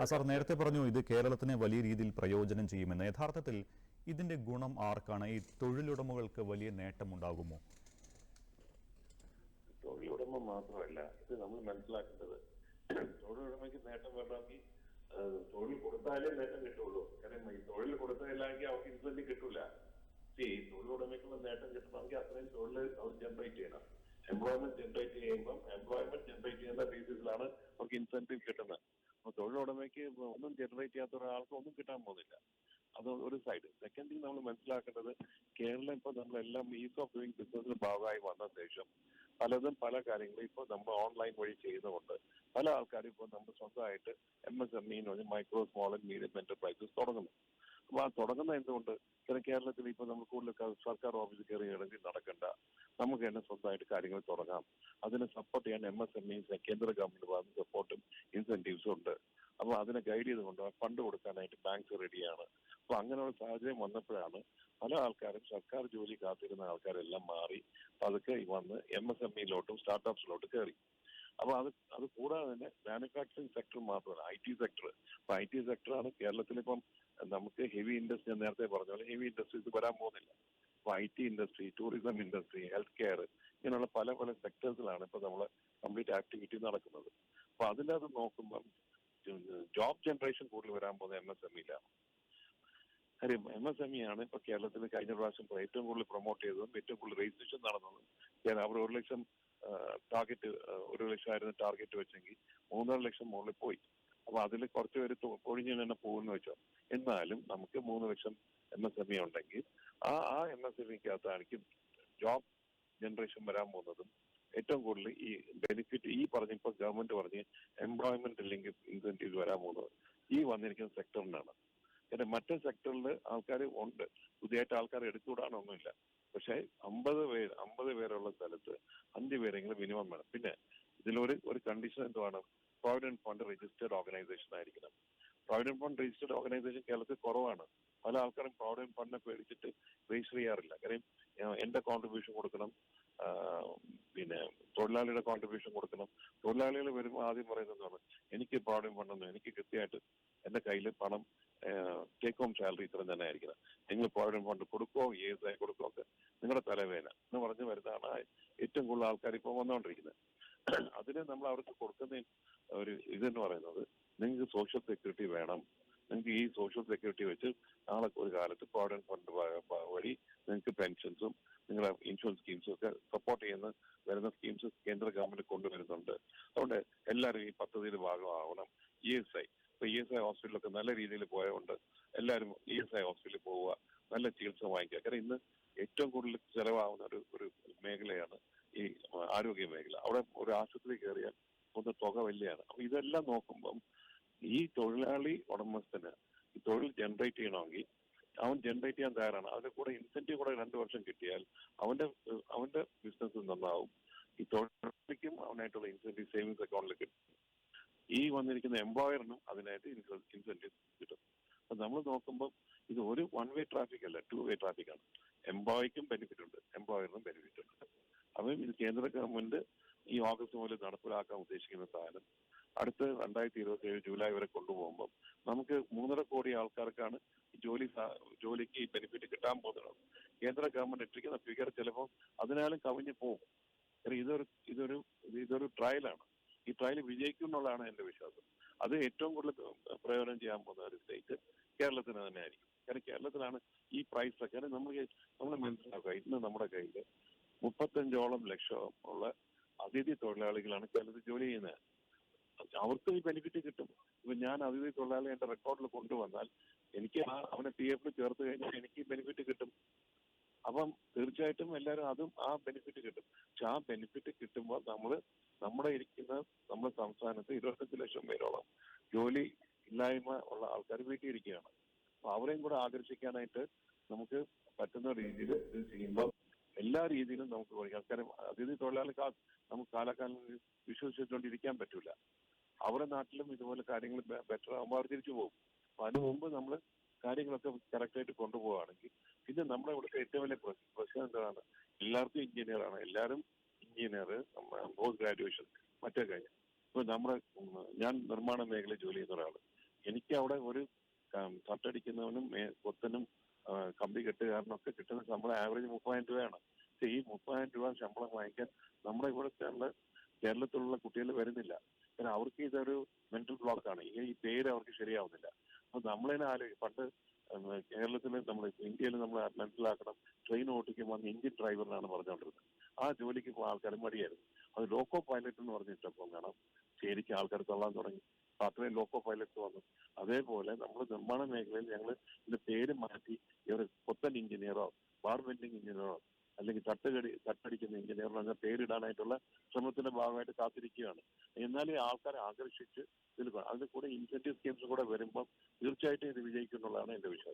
ആ സാർ നേരത്തെ പറഞ്ഞു ഇത് കേരളത്തിന് വലിയ രീതിയിൽ പ്രയോജനം ചെയ്യുമെന്ന്. യഥാർത്ഥത്തിൽ ഇതിന്റെ ഗുണം ആർക്കാണ്? ഈ തൊഴിലുടമകൾക്ക് വലിയ നേട്ടമുണ്ടാകുമോ? തൊഴിലുടമ മാത്രമല്ല ഇത് നമ്മൾ മനസ്സിലാക്കേണ്ടത്. തൊഴിലുടമയ്ക്ക് നേട്ടം ആ, തൊഴിൽ കൊടുത്താലേ നേട്ടം കിട്ടുള്ളൂ. കാരണം ഈ തൊഴിൽ കൊടുത്തില്ലെങ്കിൽ അവർക്ക് ഇൻസെന്റീവ് കിട്ടൂല. ഈ തൊഴിലുടമയ്ക്കുള്ള നേട്ടം കിട്ടണമെങ്കിൽ അത്രയും തൊഴിൽ അവർ ജനറേറ്റ് ചെയ്യണം. എംപ്ലോയ്മെന്റ് ജനറേറ്റ് ചെയ്യുമ്പം എംപ്ലോയ്മെന്റ് ജനറേറ്റ് ചെയ്യുന്ന ബേസിസിലാണ് അവർക്ക് ഇൻസെന്റീവ് കിട്ടുന്നത്. അപ്പൊ തൊഴിലുടമയ്ക്ക് ഒന്നും ജനറേറ്റ് ചെയ്യാത്ത ഒരാൾക്ക് ഒന്നും കിട്ടാൻ പോകുന്നില്ല. അത് ഒരു സൈഡ് സെക്കൻഡ് തിങ് നമ്മൾ മനസ്സിലാക്കേണ്ടത് കേരളം ഇപ്പൊ നമ്മളെല്ലാം ഈസ് ഓഫ് ഡൂയിങ് ബിസിനസ്സിന് ഭാഗമായി വന്ന ശേഷം പലതും പല കാര്യങ്ങളും ഇപ്പോൾ നമ്മൾ ഓൺലൈൻ വഴി ചെയ്യുന്നതുകൊണ്ട് പല ആൾക്കാരും ഇപ്പോൾ നമ്മൾ സ്വന്തമായിട്ട് എം എസ് എം ഇ എന്ന് micro small and medium enterprises തുടങ്ങുന്നു. അപ്പോൾ ആ തുടങ്ങുന്ന എന്തുകൊണ്ട്? ചില കേരളത്തിൽ ഇപ്പോൾ നമ്മൾ കൂടുതൽ സർക്കാർ ഓഫീസിൽ കയറി ഇറങ്ങി നടക്കണ്ട. നമുക്ക് തന്നെ സ്വന്തമായിട്ട് കാര്യങ്ങൾ തുടങ്ങാം. അതിനെ സപ്പോർട്ട് ചെയ്യാൻ എം എസ് എം ഇ കേന്ദ്ര ഗവൺമെന്റ് ഭാഗത്ത് സപ്പോർട്ടും ഇൻസെന്റീവ്സും ഉണ്ട്. അപ്പോൾ അതിനെ ഗൈഡ് ചെയ്തുകൊണ്ട് ഫണ്ട് കൊടുക്കാനായിട്ട് ബാങ്ക്സ് റെഡിയാണ് അപ്പോൾ അങ്ങനെയുള്ള സാഹചര്യം വന്നപ്പോഴാണ് പല ആൾക്കാരും സർക്കാർ ജോലി കാത്തിരുന്ന ആൾക്കാരെല്ലാം മാറി പതുക്കെ വന്ന് എം എസ് എം ഇയിലോട്ടും സ്റ്റാർട്ടപ്സിലോട്ടും കയറി അപ്പൊ അത് അത് കൂടാതെ തന്നെ മാനുഫാക്ചറിങ് സെക്ടർ മാത്രമല്ല ഐ ടി സെക്ടർ അപ്പോൾ ഐ ടി സെക്ടറാണ് കേരളത്തിലിപ്പം നമുക്ക് ഹെവി ഇൻഡസ്ട്രി നേരത്തെ പറഞ്ഞ പോലെ ഹെവി ഇൻഡസ്ട്രീസ് വരാൻ പോകുന്നില്ല. I T industry tourism industry health care ഇങ്ങനെയുള്ള പല പല സെക്ടേഴ്സിലാണ് ഇപ്പൊ നമ്മൾ കംപ്ലീറ്റ് ആക്ടിവിറ്റി നടക്കുന്നത്. അപ്പോൾ അത് നോക്കുമ്പം ജോബ് ജനറേഷൻ കൂടുതൽ വരാൻ പോകുന്നത് എം എസ് എം കാര്യം എം എസ് എം ഇ ആണ് ഇപ്പൊ കേരളത്തിൽ കഴിഞ്ഞ പ്രാവശ്യം ഏറ്റവും കൂടുതൽ പ്രൊമോട്ട് ചെയ്തതും ഏറ്റവും കൂടുതൽ രജിസ്ട്രേഷൻ നടന്നതും. കാരണം അവർ ഒരു ലക്ഷം ടാർഗറ്റ് ഒരു ലക്ഷം ആയിരുന്ന ടാർഗറ്റ് വെച്ചെങ്കിൽ മൂന്നര ലക്ഷം മുകളിൽ പോയി. അപ്പൊ അതിൽ കുറച്ച് പേര് ഒഴിഞ്ഞു തന്നെ പോകുമെന്ന് വെച്ചോ. എന്നാലും നമുക്ക് മൂന്ന് ലക്ഷം എം എസ് എം ഇ ഉണ്ടെങ്കിൽ ആ ആ എം എസ് എം ഇക്കകത്തായിരിക്കും ജോബ് ജനറേഷൻ വരാൻ പോകുന്നതും ഏറ്റവും കൂടുതൽ ഈ ബെനിഫിറ്റ് ഈ പറഞ്ഞ ഇപ്പൊ ഗവൺമെന്റ് പറഞ്ഞ് എംപ്ലോയ്മെന്റ് അല്ലെങ്കിൽ ഇൻസെന്റീവ് വരാൻ പോകുന്നത് ഈ വന്നിരിക്കുന്ന സെക്ടറിനാണ് പിന്നെ മറ്റേ സെക്ടറിൽ ആൾക്കാർ ഉണ്ട്. പുതിയതായിട്ട് ആൾക്കാർ എടുത്തുകൂടാനൊന്നുമില്ല പക്ഷേ അമ്പത് പേര് അമ്പത് പേരുള്ള സ്ഥലത്ത് അഞ്ച് പേരെങ്കിലും മിനിമം വേണം. പിന്നെ ഇതിലൊരു ഒരു കണ്ടീഷൻ എന്തുവാണ്? പ്രോവിഡന്റ് ഫണ്ട് രജിസ്റ്റേർഡ് ഓർഗനൈസേഷൻ ആയിരിക്കണം. പ്രോവിഡന്റ് ഫണ്ട് രജിസ്റ്റേർഡ് ഓർഗനൈസേഷൻ കേരളത്തിൽ കുറവാണ്. പല ആൾക്കാരും പ്രോവിഡന്റ് ഫണ്ടിനെ പേടിച്ചിട്ട് രജിസ്റ്റർ ചെയ്യാറില്ല. കാര്യം എന്റെ കോൺട്രിബ്യൂഷൻ കൊടുക്കണം. പിന്നെ തൊഴിലാളിയുടെ കോൺട്രിബ്യൂഷൻ കൊടുക്കണം. തൊഴിലാളികൾ വരുമ്പോൾ ആദ്യം പറയുന്നതാണ് എനിക്ക് പ്രോവിഡന്റ് ഫണ്ടൊന്നും എനിക്ക് കൃത്യമായിട്ട് എന്റെ കയ്യിൽ പണം ടേക്ക് ഹോം സാലറി ഇത്രയും തന്നെ ആയിരിക്കണം. നിങ്ങൾ പ്രോവിഡന്റ് ഫണ്ട് കൊടുക്കോ ഇ എസ് ഐ കൊടുക്കോ ഒക്കെ നിങ്ങളുടെ തലവേന എന്ന് പറഞ്ഞ് വരുന്നതാണ് ഏറ്റവും കൂടുതൽ ആൾക്കാർ ഇപ്പോൾ വന്നുകൊണ്ടിരിക്കുന്നത്. അതിന് നമ്മൾ അവർക്ക് കൊടുക്കുന്ന ഒരു ഇതെന്ന് പറയുന്നത് നിങ്ങൾക്ക് സോഷ്യൽ സെക്യൂരിറ്റി വേണം. നിങ്ങൾക്ക് ഈ സോഷ്യൽ സെക്യൂരിറ്റി വെച്ച് നാളെ ഒരു കാലത്ത് പ്രോവിഡന്റ് ഫണ്ട് വഴി നിങ്ങൾക്ക് പെൻഷൻസും നിങ്ങളുടെ ഇൻഷുറൻസ് സ്കീംസും ഒക്കെ സപ്പോർട്ട് ചെയ്യുന്ന വരുന്ന സ്കീംസ് കേന്ദ്ര ഗവൺമെന്റ് കൊണ്ടുവരുന്നുണ്ട്. അതുകൊണ്ട് എല്ലാവരും ഈ പദ്ധതിയുടെ ഭാഗമാവണം. E S I. ഇപ്പൊ ഇ എസ് ഐ ഹോസ്പിറ്റലൊക്കെ നല്ല രീതിയിൽ പോയതുകൊണ്ട് എല്ലാവരും ഇ എസ് ഐ ഹോസ്പിറ്റലിൽ പോവുക നല്ല ചികിത്സ വാങ്ങിക്കുക. കാരണം ഇന്ന് ഏറ്റവും കൂടുതൽ ചെലവാകുന്ന ഒരു ഒരു മേഖലയാണ് ഈ ആരോഗ്യ മേഖല. അവിടെ ഒരു ആശുപത്രി കയറിയാൽ ഒന്ന് തുക വലിയാണ്. അപ്പൊ ഇതെല്ലാം നോക്കുമ്പം ഈ തൊഴിലാളി ഉടമസ്ഥന് ഈ തൊഴിൽ ജനറേറ്റ് ചെയ്യണമെങ്കിൽ അവൻ ജനറേറ്റ് ചെയ്യാൻ തയ്യാറാണ്. അതിന്റെ കൂടെ ഇൻസെന്റീവ് കൂടെ രണ്ടു വർഷം കിട്ടിയാൽ അവന്റെ അവന്റെ ബിസിനസ് നന്നാവും. ഈ തൊഴിലാളിക്കും അവനായിട്ടുള്ള ഇൻസെന്റീവ് സേവിങ്സ് അക്കൗണ്ടിൽ കിട്ടും. ഈ വന്നിരിക്കുന്ന എംപ്ലോയറിനും അതിനായിട്ട് ഇൻസെന്റീവ് കിട്ടും. അപ്പൊ നമ്മൾ നോക്കുമ്പോൾ ഇത് ഒരു വൺ വേ ട്രാഫിക് അല്ല ടു വേ ട്രാഫിക് ആണ്. എംപ്ലോയിക്കും ബെനിഫിറ്റ് ഉണ്ട് എംപ്ലോയറിനും ബെനിഫിറ്റ് ഉണ്ട്. അപ്പം ഇത് കേന്ദ്ര ഗവൺമെന്റ് ഈ ഓഗസ്റ്റ് മുതൽ നടപ്പിലാക്കാൻ ഉദ്ദേശിക്കുന്ന സാധനം. അടുത്ത രണ്ടായിരത്തി ഇരുപത്തി ഏഴ് ജൂലൈ വരെ കൊണ്ടുപോകുമ്പോൾ നമുക്ക് മൂന്നര കോടി ആൾക്കാർക്കാണ് ജോലി ജോലിക്ക് ബെനിഫിറ്റ് കിട്ടാൻ പോകുന്നത്. കേന്ദ്ര ഗവൺമെന്റ് ഇട്ടിരിക്കുന്ന ഫിഗർ ചിലപ്പോൾ അതിനാലും കവിഞ്ഞു പോകും. ഇതൊരു ഇതൊരു ഇതൊരു ട്രയലാണ് ഈ ട്രയൽ വിജയിക്കും എന്നുള്ളതാണ് എന്റെ വിശ്വാസം. അത് ഏറ്റവും കൂടുതൽ പ്രയോജനം ചെയ്യാൻ പോകുന്ന ഒരു സ്റ്റേറ്റ് കേരളത്തിന് തന്നെ ആയിരിക്കും. കാരണം കേരളത്തിലാണ് ഈ പ്രൈസ് കാരണം നമ്മൾ നമ്മൾ മനസ്സിലാക്കുക ഇന്ന് നമ്മുടെ കയ്യിൽ മുപ്പത്തഞ്ചോളം ലക്ഷം ഉള്ള അതിഥി തൊഴിലാളികളാണ് ചിലത് ജോലി ചെയ്യുന്നത്. അവർക്ക് ഈ ബെനിഫിറ്റ് കിട്ടും. ഇപ്പൊ ഞാൻ അതിഥി തൊഴിലാളി എന്റെ റെക്കോർഡിൽ കൊണ്ടുവന്നാൽ എനിക്ക് ആ അവനെ പി എഫിൽ ചേർത്ത് കഴിഞ്ഞാൽ എനിക്ക് ബെനിഫിറ്റ് കിട്ടും. അപ്പം തീർച്ചയായിട്ടും എല്ലാവരും അതും ആ ബെനിഫിറ്റ് കിട്ടും. പക്ഷെ ആ ബെനിഫിറ്റ് കിട്ടുമ്പോൾ നമ്മൾ നമ്മുടെ ഇരിക്കുന്ന നമ്മുടെ സംസ്ഥാനത്ത് ഇരുപത്തഞ്ച് ലക്ഷം പേരോളം ജോലി ഇല്ലായ്മ ഉള്ള ആൾക്കാർ വീട്ടിൽ ഇരിക്കുകയാണ്. അപ്പൊ അവരെയും കൂടെ ആകർഷിക്കാനായിട്ട് നമുക്ക് പറ്റുന്ന രീതിയിൽ ഇത് ചെയ്യുമ്പോൾ എല്ലാ രീതിയിലും നമുക്ക് പഠിക്കാം. കാരണം അതിഥി തൊഴിലാളികൾ നമുക്ക് കാലക്കാലം വിശ്വസിച്ചുകൊണ്ടിരിക്കാൻ പറ്റൂല. അവരുടെ നാട്ടിലും ഇതുപോലെ കാര്യങ്ങൾ ബെറ്റർ ആകുമ്പോൾ അവർ തിരിച്ചു പോകും. അപ്പൊ അതിനു മുമ്പ് നമ്മൾ കാര്യങ്ങളൊക്കെ കറക്റ്റായിട്ട് കൊണ്ടുപോവുകയാണെങ്കിൽ പിന്നെ നമ്മുടെ ഇവിടുത്തെ ഏറ്റവും വലിയ പ്രശ്നം എന്താണ്? എല്ലാവർക്കും എഞ്ചിനീയർ ആണ്. എല്ലാവരും എഞ്ചിനീയർ പോസ്റ്റ് ഗ്രാജുവേഷൻ മറ്റേ കാര്യം. ഇപ്പൊ നമ്മുടെ ഞാൻ നിർമ്മാണ മേഖലയിൽ ജോലി ചെയ്യുന്ന ഒരാൾ എനിക്ക് അവിടെ ഒരു തട്ടടിക്കുന്നവനും കൊത്തനും കമ്പി കെട്ടുകാരനൊക്കെ കിട്ടുന്ന ശമ്പളം ആവറേജ് മുപ്പതിനായിരം രൂപയാണ്. പക്ഷേ ഈ മുപ്പതിനായിരം രൂപ ശമ്പളം വാങ്ങിക്കാൻ നമ്മുടെ ഇവിടുത്തെ കേരളത്തിലുള്ള കുട്ടികൾ വരുന്നില്ല. കാരണം അവർക്ക് ഇതൊരു മെന്റൽ ബ്ലോക്ക് ആണ്. ഇങ്ങനെ ഈ പേര് അവർക്ക് ശരിയാവുന്നില്ല. അപ്പൊ നമ്മളതിനെ ആലോചിക്കും പണ്ട് കേരളത്തിൽ നമ്മൾ ഇന്ത്യയിൽ നമ്മൾ മനസ്സിലാക്കണം ട്രെയിൻ ഓട്ടിക്കുമ്പോൾ ഇന്ത്യൻ ഡ്രൈവറിനാണ് പറഞ്ഞുകൊണ്ടിരുന്നത് ആ ജോലിക്ക് ഇപ്പോൾ ആൾക്കാർ മടിയായിരുന്നു. അത് ലോക്കോ പൈലറ്റ് എന്ന് പറഞ്ഞിട്ടപ്പോൾ കാണാം. ശരിക്കും ആൾക്കാർ തള്ളാൻ തുടങ്ങി. അത്രയും ലോക്കോ പൈലറ്റ് വന്നു. അതേപോലെ നമ്മൾ നിർമ്മാണ മേഖലയിൽ ഞങ്ങൾ ഇതിന്റെ പേര് മാറ്റി ഇവർ കൊത്തൻ എഞ്ചിനീയറോ ബാർ എഞ്ചിനീയറോ അല്ലെങ്കിൽ തട്ടുകടി തട്ടടിക്കുന്ന എഞ്ചിനീയറോ അങ്ങനെ പേരിടാനായിട്ടുള്ള ശ്രമത്തിന്റെ ഭാഗമായിട്ട് കാത്തിരിക്കുകയാണ്. എന്നാലും ആൾക്കാരെ ആകർഷിച്ച് ഇതിൽ അതിന്റെ കൂടെ ഇൻസെന്റീവ് സ്കീംസ് കൂടെ വരുമ്പോൾ തീർച്ചയായിട്ടും ഇത് വിജയിക്കും എന്നുള്ളതാണ് എന്റെ വിശ്വാസം.